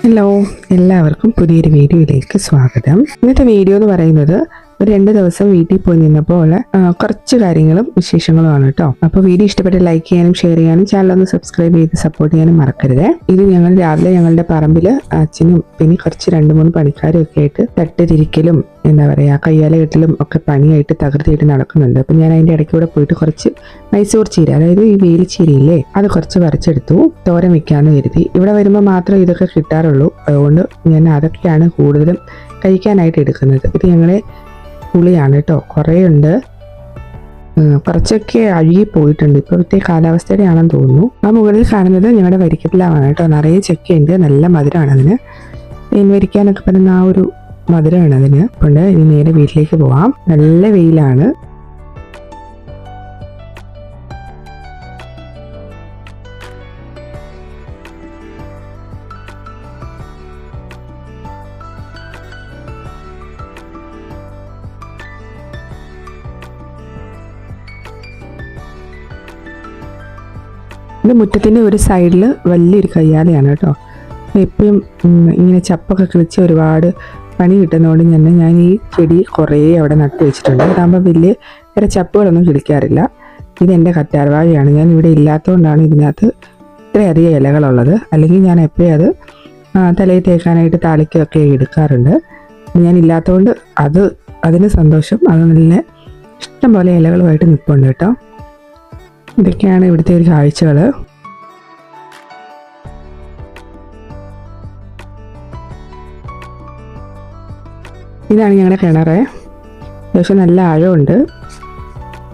Hello എല്ലാവർക്കും പുതിയൊരു വീഡിയോയിലേക്ക് സ്വാഗതം. ഇന്നത്തെ വീഡിയോ എന്ന് പറയുന്നത് ഒരു രണ്ട് ദിവസം വീട്ടിൽ പോയി നിന്നപ്പോൾ കുറച്ച് കാര്യങ്ങളും വിശേഷങ്ങളും ആണ് കേട്ടോ. അപ്പോൾ വീഡിയോ ഇഷ്ടപ്പെട്ട് ലൈക്ക് ചെയ്യാനും ഷെയർ ചെയ്യാനും ചാനൽ ഒന്ന് സബ്സ്ക്രൈബ് ചെയ്ത് സപ്പോർട്ട് ചെയ്യാനും മറക്കരുത്. ഇത് ഞങ്ങൾ രാവിലെ ഞങ്ങളുടെ പറമ്പിൽ അച്ഛനും പിന്നെ കുറച്ച് രണ്ട് മൂന്ന് പണിക്കാരും ഒക്കെ ആയിട്ട് തട്ടിരിക്കലും എന്താ പറയുക കയ്യാല കെട്ടലും ഒക്കെ പണിയായിട്ട് തകർത്തിയിട്ട് നടക്കുന്നുണ്ട്. അപ്പം ഞാൻ അതിന്റെ ഇടയ്ക്കൂടെ പോയിട്ട് കുറച്ച് മൈസൂർ ചീര അതായത് ഈ വേലി ചീരയില്ലേ അത് കുറച്ച് വരച്ചെടുത്തു തോരൻ വെക്കാന്ന് കരുതി. ഇവിടെ വരുമ്പോൾ മാത്രം ഇതൊക്കെ കിട്ടാറുള്ളൂ. അതുകൊണ്ട് ഞാൻ അതൊക്കെയാണ് കൂടുതലും കഴിക്കാനായിട്ട് എടുക്കുന്നത്. ഇത് ഞങ്ങളെ പുളിയാണ് കേട്ടോ. കുറേ ഉണ്ട് കുറച്ചൊക്കെ അഴുകി പോയിട്ടുണ്ട്. ഇപ്പോഴത്തെ കാലാവസ്ഥയുടെ ആണെന്ന് തോന്നുന്നു. ആ മുകളിൽ കാണുന്നത് ഞങ്ങളുടെ വരിക്കപ്പിലാവാണ് കേട്ടോ. നിറയെ ചക്കയുണ്ട്. നല്ല മധുരമാണ് അതിന്. മീൻ വരിക്കാനൊക്കെ പറയുന്ന ആ ഒരു മധുരമാണ് അതിന്. അതുകൊണ്ട് ഇനി നേരെ വീട്ടിലേക്ക് പോവാം. നല്ല വെയിലാണ്. ഇത് മുറ്റത്തിന്റെ ഒരു സൈഡിൽ വലിയൊരു കയ്യാലയാണ് കേട്ടോ. എപ്പോഴും ഇങ്ങനെ ചപ്പൊക്കെ കിളിച്ച് ഒരുപാട് പണി കിട്ടുന്നതുകൊണ്ട് തന്നെ ഞാൻ ഈ ചെടി കുറേ അവിടെ നട്ടു വെച്ചിട്ടുണ്ട്. അതാകുമ്പോൾ വലിയ വേറെ ചപ്പുകളൊന്നും കിളിക്കാറില്ല. ഇതെന്റെ കറ്റാർവാഴയാണ്. ഞാൻ ഇവിടെ ഇല്ലാത്തതുകൊണ്ടാണ് ഇതിനകത്ത് ഇത്രയധികം ഇലകളുള്ളത്. അല്ലെങ്കിൽ ഞാൻ എപ്പോഴും അത് തലയിൽ തേക്കാനായിട്ട് താളിക്കൊക്കെ എടുക്കാറുണ്ട്. ഞാൻ ഇല്ലാത്തതുകൊണ്ട് അത് അതിന് സന്തോഷം. അത് നല്ല ഇഷ്ടംപോലെ ഇലകളുമായിട്ട് നിൽപ്പുണ്ട് കേട്ടോ. ഇതൊക്കെയാണ് ഇവിടുത്തെ ഒരു കാഴ്ചകൾ ഇതാണ് ഞങ്ങളുടെ കിണറ്. അത്യാവശ്യം നല്ല ആഴമുണ്ട്.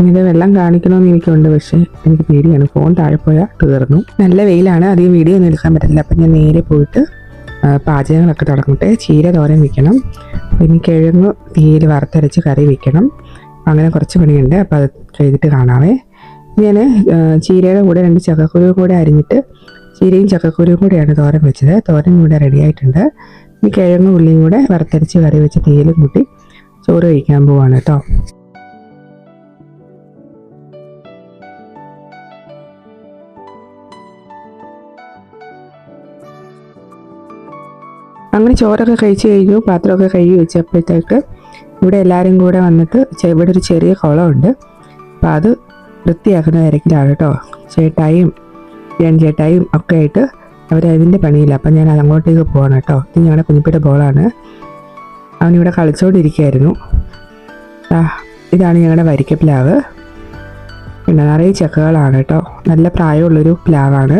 ഇത് വെള്ളം കാണിക്കണമെന്ന് എനിക്കുണ്ട്. പക്ഷേ എനിക്ക് പേടിയാണ്. ഫോൺ താഴെ പോയാൽ തീർന്നു. നല്ല വെയിലാണ്. അധികം വീഡിയോ ഒന്നും എടുക്കാൻ പറ്റില്ല അപ്പം ഞാൻ നേരെ പോയിട്ട് പാചകങ്ങളൊക്കെ തുടങ്ങട്ടെ. ചീര തോരൻ വെക്കണം. പിന്നെ കിഴങ്ങ് തീയിൽ വറുത്തരച്ച് കറി വെക്കണം. അങ്ങനെ കുറച്ച് പണിയുണ്ട്. അപ്പോൾ അത് ചെയ്തിട്ട് കാണാവേ. ഞാൻ ചീരയുടെ കൂടെ രണ്ട് ചക്കക്കുരുവും കൂടെ അരിഞ്ഞിട്ട് ചീരയും ചക്കക്കുരുവും കൂടെയാണ് തോരൻ വെച്ചത്. തോരൻ ഇവിടെ റെഡി ആയിട്ടുണ്ട്. ഈ കിഴങ്ങും ഉള്ളിയും കൂടെ വറുത്തരച്ച് കറി വെച്ച് തീയിലും കൂട്ടി ചോറ് കഴിക്കാൻ പോവാണ് കേട്ടോ. അങ്ങനെ ചോറൊക്കെ കഴിച്ച് കഴിഞ്ഞു പാത്രമൊക്കെ കഴുകി വെച്ചപ്പോഴത്തേക്ക് ഇവിടെ എല്ലാവരും കൂടെ വന്നിട്ട് ഇവിടെ ഒരു ചെറിയ കുളമുണ്ട്. അപ്പോൾ അത് വൃത്തിയാക്കുന്ന തിരക്കിലാണ് കേട്ടോ ചേട്ടായും ഞാൻ ചേട്ടായും ഒക്കെ ആയിട്ട് അവർ അതിന്റെ പണിയില്ല. അപ്പം ഞാൻ അതങ്ങോട്ടേക്ക് പോകണം കേട്ടോ ഇത് ഞങ്ങളുടെ കുഞ്ഞിപ്പിയുടെ ബോളാണ് അവനിവിടെ കളിച്ചുകൊണ്ടിരിക്കുകയായിരുന്നു ഇതാണ് ഞങ്ങളുടെ വരിക്ക പ്ലാവ് പിന്നെ നിറയെ ചക്കകളാണ് കേട്ടോ നല്ല പ്രായമുള്ളൊരു പ്ലാവാണ്.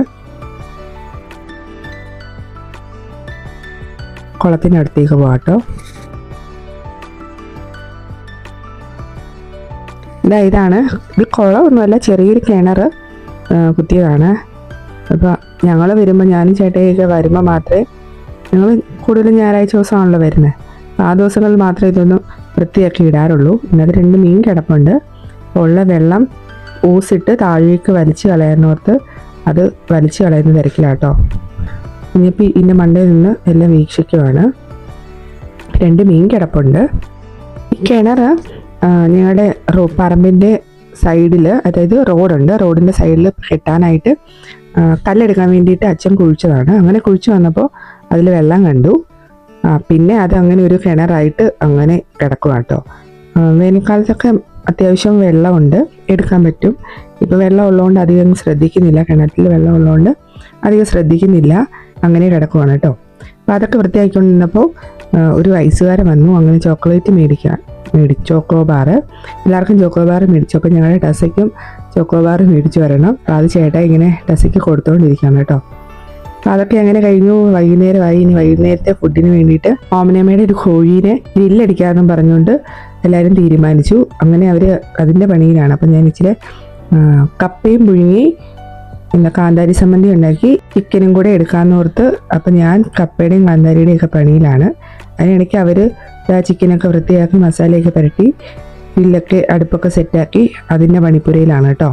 കുളത്തിനടുത്തേക്ക് പോകാം കേട്ടോ ഇതാ ഇതാണ്. ഇത് കുളമൊന്നുമല്ല ചെറിയൊരു കിണർ കുത്തിയതാണ്. അപ്പോൾ ഞങ്ങൾ വരുമ്പോൾ ഞാനും ചേട്ടയൊക്കെ വരുമ്പോൾ മാത്രമേ ഞങ്ങൾ കൂടുതലും ഞായറാഴ്ച ദിവസമാണല്ലോ വരുന്നത് ആ ദിവസങ്ങളിൽ മാത്രമേ ഇതൊന്നും വൃത്തിയാക്കി ഇടാറുള്ളൂ. ഇന്നത് രണ്ട് മീൻ കിടപ്പുണ്ട്. ഉള്ള വെള്ളം ഊസിട്ട് താഴേക്ക് വലിച്ചു കളയാനോർത്ത് അത് വലിച്ചു കളയുന്ന തിരക്കിലാട്ടോ. ഇനിയിപ്പോൾ ഇതിന്റെ മണ്ടയിൽ നിന്ന് എല്ലാം വീക്ഷിക്കുവാണ്. രണ്ട് മീൻ കിടപ്പുണ്ട്. ഈ കിണർ ഞങ്ങളുടെ റോ പറമ്പിന്റെ സൈഡിൽ അതായത് റോഡുണ്ട്. റോഡിന്റെ സൈഡിൽ കെട്ടാനായിട്ട് കല്ലെടുക്കാൻ വേണ്ടിയിട്ട് അച്ഛൻ കുഴിച്ചതാണ്. അങ്ങനെ കുഴിച്ചു വന്നപ്പോൾ അതിൽ വെള്ളം കണ്ടു. പിന്നെ അത് അങ്ങനെ ഒരു കിണറായിട്ട് അങ്ങനെ കിടക്കുക കേട്ടോ വേനൽക്കാലത്തൊക്കെ അത്യാവശ്യം വെള്ളമുണ്ട്. എടുക്കാൻ പറ്റും. ഇപ്പോൾ വെള്ളം ഉള്ളതുകൊണ്ട് അധികം ശ്രദ്ധിക്കുന്നില്ല. കിണറ്റിൽ വെള്ളം ഉള്ളതുകൊണ്ട് അധികം ശ്രദ്ധിക്കുന്നില്ല. അങ്ങനെ കിടക്കുവാണ് കേട്ടോ. അപ്പോൾ അതൊക്കെ വൃത്തിയാക്കിക്കൊണ്ടിരുന്നപ്പോൾ ഒരു വയസ്സുകാരൻ വന്നു. അങ്ങനെ ചോക്ലേറ്റ് മേടിക്കാൻ. മേടിച്ചു ചോക്കോ ബാർ എല്ലാവർക്കും ചോക്കോ ബാർ മേടിച്ചു. അപ്പോൾ ഞങ്ങളുടെ ടസയ്ക്കും ചോക്കോ ബാർ മേടിച്ചു വരണം. അപ്പോൾ അത് ചേട്ടാ ഇങ്ങനെ ടസയ്ക്ക് കൊടുത്തുകൊണ്ടിരിക്കുകയാണ് കേട്ടോ. അപ്പോൾ അതൊക്കെ അങ്ങനെ കഴിഞ്ഞു. വൈകുന്നേരമായി ഇനി വൈകുന്നേരത്തെ ഫുഡിന് വേണ്ടിയിട്ട് ഓമനമ്മയുടെ ഒരു കോഴീനെ ഗ്രില്ലടിക്കാമെന്നും പറഞ്ഞുകൊണ്ട് എല്ലാവരും തീരുമാനിച്ചു. അങ്ങനെ അവർ അതിന്റെ പണിയിലാണ്. അപ്പോൾ ഞാൻ ഇച്ചിരി കപ്പയും പുഴുങ്ങി പിന്നെ കാന്താരി സംബന്ധി ഉണ്ടാക്കി ചിക്കനും കൂടെ എടുക്കാമെന്ന് ഓർത്ത് അപ്പം ഞാൻ കപ്പയുടെയും കാന്താരിയുടെയും ഒക്കെ പണിയിലാണ്. അതിനിടയ്ക്ക് അവർ ചിക്കനൊക്കെ വൃത്തിയാക്കി മസാലയൊക്കെ പുരട്ടി ഗ്രില്ലൊക്കെ അടുപ്പൊക്കെ സെറ്റാക്കി അതിന്റെ പണിപ്പുരയിലാണ് കേട്ടോ.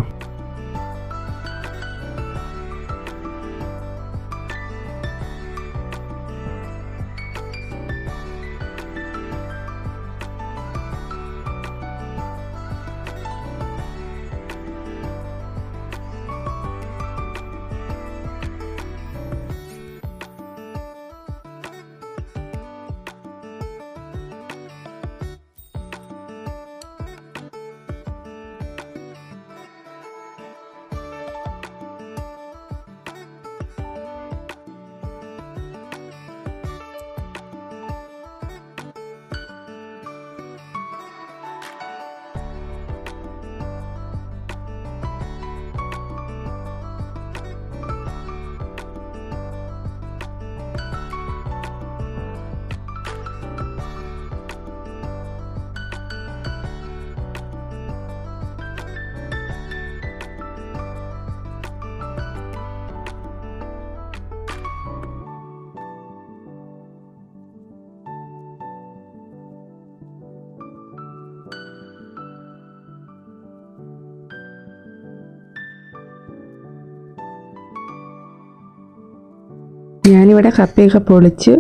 ഞാനിവിടെ കപ്പയൊക്കെ പൊളിച്ച്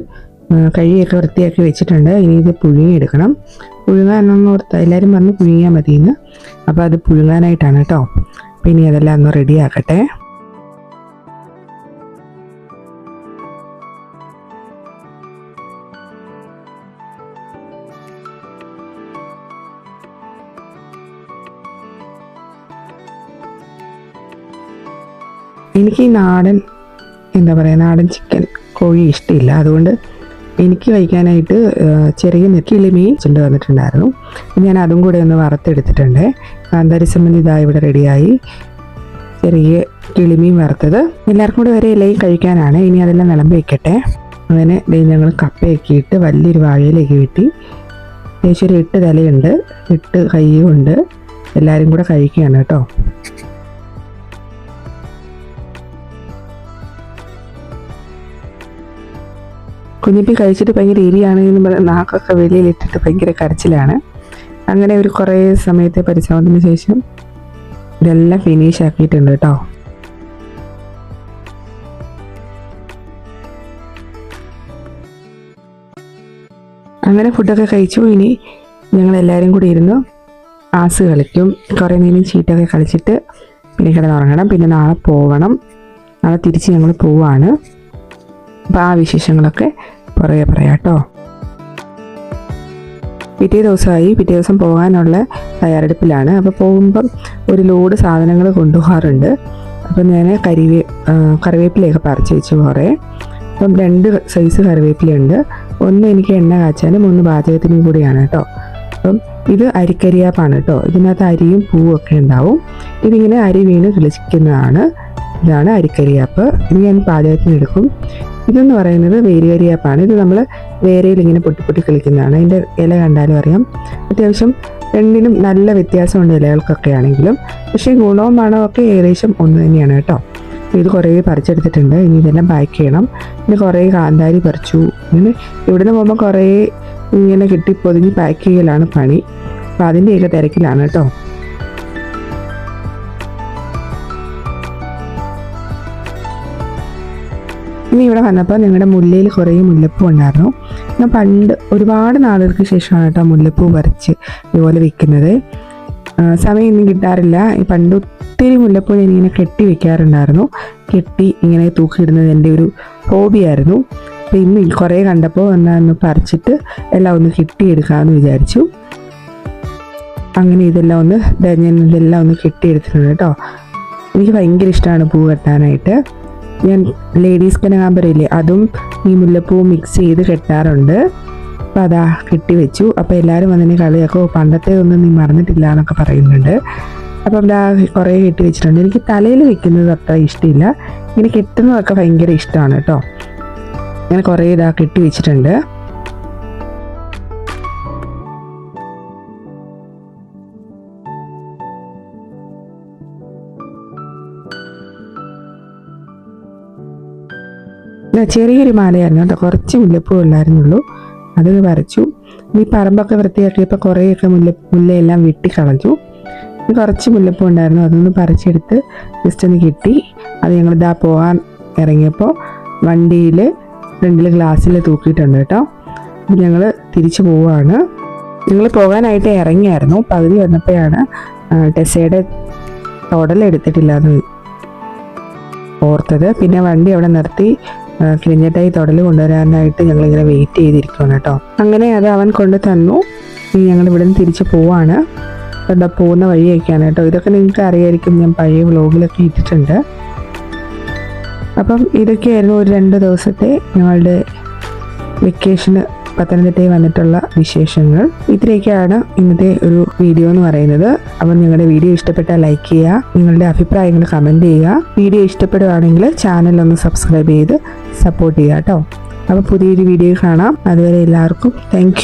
കഴിയൊക്കെ വൃത്തിയാക്കി വെച്ചിട്ടുണ്ട്. ഇനി ഇത് പുഴുങ്ങിയെടുക്കണം. പുഴുങ്ങാനൊന്ന് ഓർത്ത് എല്ലാവരും പറഞ്ഞ് പുഴുങ്ങിയാൽ മതിയെന്ന്. അപ്പോൾ അത് പുഴുങ്ങാനായിട്ടാണ് കേട്ടോ. അപ്പോൾ ഇനി അതെല്ലാം ഒന്ന് റെഡിയാക്കട്ടെ. എനിക്ക് ഈ നാടൻ എന്താ പറയുക നാടൻ ചിക്കൻ കോഴി ഇഷ്ടമില്ല അതുകൊണ്ട് എനിക്ക് കഴിക്കാനായിട്ട് ചെറിയ ചെറിയ മീൻ ചുണ്ട് വന്നിട്ടുണ്ടായിരുന്നു. ഞാൻ അതും കൂടെ ഒന്ന് വറുത്തെടുത്തിട്ടുണ്ട്. കാന്താരി ഇതാ ഇവിടെ റെഡിയായി. ചെറിയ കിളിമീൻ വറുത്തത്. എല്ലാവർക്കും കൂടെ വരെ ഇലയും കഴിക്കാനാണ്. ഇനി അതെല്ലാം വിളമ്പി വെക്കട്ടെ. അങ്ങനെ ഞങ്ങൾ കപ്പയൊക്കെ ഇട്ട് വലിയൊരു വാഴയിലേക്ക് കിട്ടി ഏകദേശം ഒരു എട്ട് തലയുണ്ട്. എട്ട് കൈയും ഉണ്ട് എല്ലാവരും കൂടെ കഴിക്കുകയാണ് കേട്ടോ. കുഞ്ഞിപ്പി കഴിച്ചിട്ട് ഭയങ്കര എരിയാണ് എന്ന് പറഞ്ഞ് നാക്കൊക്കെ വെളിയിലിട്ടിട്ട് ഭയങ്കര കരച്ചിലാണ്. അങ്ങനെ ഒരു കുറേ സമയത്തെ പരിശ്രമത്തിന് ശേഷം ഇതെല്ലാം ഫിനിഷ് ആക്കിയിട്ടുണ്ട് കേട്ടോ. അങ്ങനെ ഫുഡൊക്കെ കഴിച്ചു. ഇനി ഞങ്ങൾ എല്ലാവരും കൂടി ഇരുന്നു. ആസ് കളിക്കും. കുറേ നേരം ചീട്ടൊക്കെ കളിച്ചിട്ട് പിന്നെ കിടന്നുറങ്ങണം. പിന്നെ നാളെ പോകണം നാളെ തിരിച്ച് ഞങ്ങൾ പോവാണ്. അപ്പോൾ ആ വിശേഷങ്ങളൊക്കെ പുറകെ പറയാം കേട്ടോ. പിറ്റേ ദിവസമായി പിറ്റേ ദിവസം പോകാനുള്ള തയ്യാറെടുപ്പിലാണ്. അപ്പോൾ പോകുമ്പം ഒരു ലോഡ് സാധനങ്ങൾ കൊണ്ടുപോകാറുണ്ട്. അപ്പം ഞാൻ കരിവേ കറിവേപ്പിലയൊക്കെ പറിച്ച് വെച്ച് കുറേ. അപ്പം രണ്ട് സൈസ് കറിവേപ്പിലയുണ്ട്. ഒന്ന് എനിക്ക് എണ്ണ കാച്ചാനും ഒന്ന് പാചകത്തിനും കൂടിയാണ് കേട്ടോ. അപ്പം ഇത് അരിക്കരിയാപ്പാണ് കേട്ടോ. ഇതിനകത്ത് അരിയും പൂവും ഒക്കെ ഉണ്ടാവും. ഇതിങ്ങനെ അരി വീണ് കിളിക്കുന്നതാണ് ഇതാണ് അരിക്കരിയാപ്പ്. ഇത് ഞാൻ പാചകത്തിന് എടുക്കും. ഇതെന്ന് പറയുന്നത് വേരുകരിയാപ്പാണ് ഇത് നമ്മൾ വേരയിൽ ഇങ്ങനെ പൊട്ടി പൊട്ടി കളിക്കുന്നതാണ്. അതിന്റെ ഇല കണ്ടാലും അറിയാം. അത്യാവശ്യം രണ്ടിനും നല്ല വ്യത്യാസമുണ്ട് ഇലകൾക്കൊക്കെ ആണെങ്കിലും. പക്ഷേ ഗുണവും മണവും ഒക്കെ ഏകദേശം ഒന്ന് തന്നെയാണ് കേട്ടോ. ഇത് കുറേ പറിച്ചെടുത്തിട്ടുണ്ട്. ഇനി ഇതെല്ലാം പാക്ക് ചെയ്യണം. പിന്നെ കുറേ കാന്താരി പറിച്ചു. ഇങ്ങനെ ഇവിടുന്ന് പോകുമ്പോൾ കുറേ ഇങ്ങനെ കെട്ടി പൊതിഞ്ഞ് പാക്ക് ചെയ്യലാണ് പണി. അപ്പോൾ അതിന്റെയൊക്കെ തിരക്കിലാണ് കേട്ടോ. ഇനി ഇവിടെ വന്നപ്പോൾ ഞങ്ങളുടെ മുല്ലയിൽ കുറേ മുല്ലപ്പൂ ഉണ്ടായിരുന്നു. ഞാൻ പണ്ട് ഒരുപാട് നാളുകൾക്ക് ശേഷമാണ് കേട്ടോ മുല്ലപ്പൂ പറിച്ച് ഇതുപോലെ വെക്കുന്നത്. സമയം ഇന്നും കിട്ടാറില്ല. ഈ പണ്ട് ഒത്തിരി മുല്ലപ്പൂ ഞാൻ ഇങ്ങനെ കെട്ടി വെക്കാറുണ്ടായിരുന്നു. കെട്ടി ഇങ്ങനെ തൂക്കിയിടുന്നത് എന്റെ ഒരു ഹോബിയായിരുന്നു അപ്പം ഇന്ന് കുറേ കണ്ടപ്പോൾ എന്നാൽ ഒന്ന് പറിച്ചിട്ട് എല്ലാം ഒന്ന് കെട്ടിയെടുക്കാമെന്ന് വിചാരിച്ചു. അങ്ങനെ ഇതെല്ലാം ഒന്ന് ഞാൻ ഇതെല്ലാം ഒന്ന് കെട്ടിയെടുത്തിട്ടുണ്ട് കേട്ടോ. എനിക്ക് ഭയങ്കര ഇഷ്ടമാണ് പൂ കെട്ടാനായിട്ട്. ഞാൻ ലേഡീസ് കനകാമ്പരയില്ലേ അതും ഈ മുല്ലപ്പൂ മിക്സ് ചെയ്ത് കെട്ടാറുണ്ട്. അപ്പോൾ അതാ കെട്ടി വെച്ചു. അപ്പോൾ എല്ലാവരും വന്നതിനെ കളിയാക്കോ പണ്ടത്തെ ഒന്നും നീ മറന്നിട്ടില്ല എന്നൊക്കെ പറയുന്നുണ്ട്. അപ്പം ഇതാ കുറേ കെട്ടി വെച്ചിട്ടുണ്ട്. എനിക്ക് തലയിൽ വെക്കുന്നത് അത്ര ഇഷ്ടമില്ല ഇങ്ങനെ കെട്ടുന്നതൊക്കെ ഭയങ്കര ഇഷ്ടമാണ് കേട്ടോ. അങ്ങനെ കുറേ ഇതാ കെട്ടി വെച്ചിട്ടുണ്ട്. ചെറിയൊരു മാലയായിരുന്നു കേട്ടോ. കുറച്ച് മുല്ലപ്പൂ ഉണ്ടായിരുന്നുള്ളൂ അത് വരച്ചു. ഈ പറമ്പൊക്കെ വൃത്തിയാക്കിയപ്പോൾ കുറേയൊക്കെ മുല്ല മുല്ലയെല്ലാം വെട്ടിക്കളഞ്ഞു കളഞ്ഞു. കുറച്ച് മുല്ലപ്പൂ ഉണ്ടായിരുന്നു. അതൊന്ന് പറിച്ചെടുത്ത് ജസ്റ്റ് ഒന്ന് കിട്ടി. അത് ഞങ്ങൾ ഇതാ പോകാൻ ഇറങ്ങിയപ്പോൾ വണ്ടിയിൽ ഫ്രണ്ടിൽ ഗ്ലാസ്സിൽ തൂക്കിയിട്ടുണ്ട് കേട്ടോ. ഞങ്ങൾ തിരിച്ചു പോവുകയാണ് ഞങ്ങൾ പോകാനായിട്ട് ഇറങ്ങിയായിരുന്നു. പകുതി വന്നപ്പോഴാണ് ടെസയുടെ തൊടലെടുത്തിട്ടില്ല എന്ന് ഓർത്തത്. പിന്നെ വണ്ടി അവിടെ നിർത്തി. കിളിഞ്ഞിട്ടായി തൊടൽ കൊണ്ടുവരാനായിട്ട് ഞങ്ങളിങ്ങനെ വെയിറ്റ് ചെയ്തിരിക്കുകയാണ് കേട്ടോ. അങ്ങനെ അത് അവൻ കൊണ്ട് തന്നു. ഇനി ഞങ്ങൾ ഇവിടെ നിന്ന് തിരിച്ച് പോവാണ്. എന്താ പോകുന്ന വഴിയൊക്കെയാണ് കേട്ടോ. ഇതൊക്കെ നിങ്ങൾക്ക് അറിയായിരിക്കും ഞാൻ പഴയ വ്ലോഗിലൊക്കെ ഇട്ടിട്ടുണ്ട്. അപ്പം ഇതൊക്കെയായിരുന്നു ഒരു രണ്ട് ദിവസത്തെ ഞങ്ങളുടെ വെക്കേഷന് പത്തനംതിട്ടയിൽ വന്നിട്ടുള്ള വിശേഷങ്ങൾ. ഇത്രയൊക്കെയാണ് ഇന്നത്തെ ഒരു വീഡിയോ എന്ന് പറയുന്നത്. അപ്പം നിങ്ങളുടെ വീഡിയോ ഇഷ്ടപ്പെട്ടാൽ ലൈക്ക് ചെയ്യുക നിങ്ങളുടെ അഭിപ്രായങ്ങൾ കമന്റ് ചെയ്യുക. വീഡിയോ ഇഷ്ടപ്പെടുകയാണെങ്കിൽ ചാനൽ ഒന്ന് സബ്സ്ക്രൈബ് ചെയ്ത് സപ്പോർട്ട് ചെയ്യുക കേട്ടോ. അപ്പോൾ പുതിയൊരു വീഡിയോ കാണാം. അതുവരെ എല്ലാവർക്കും താങ്ക്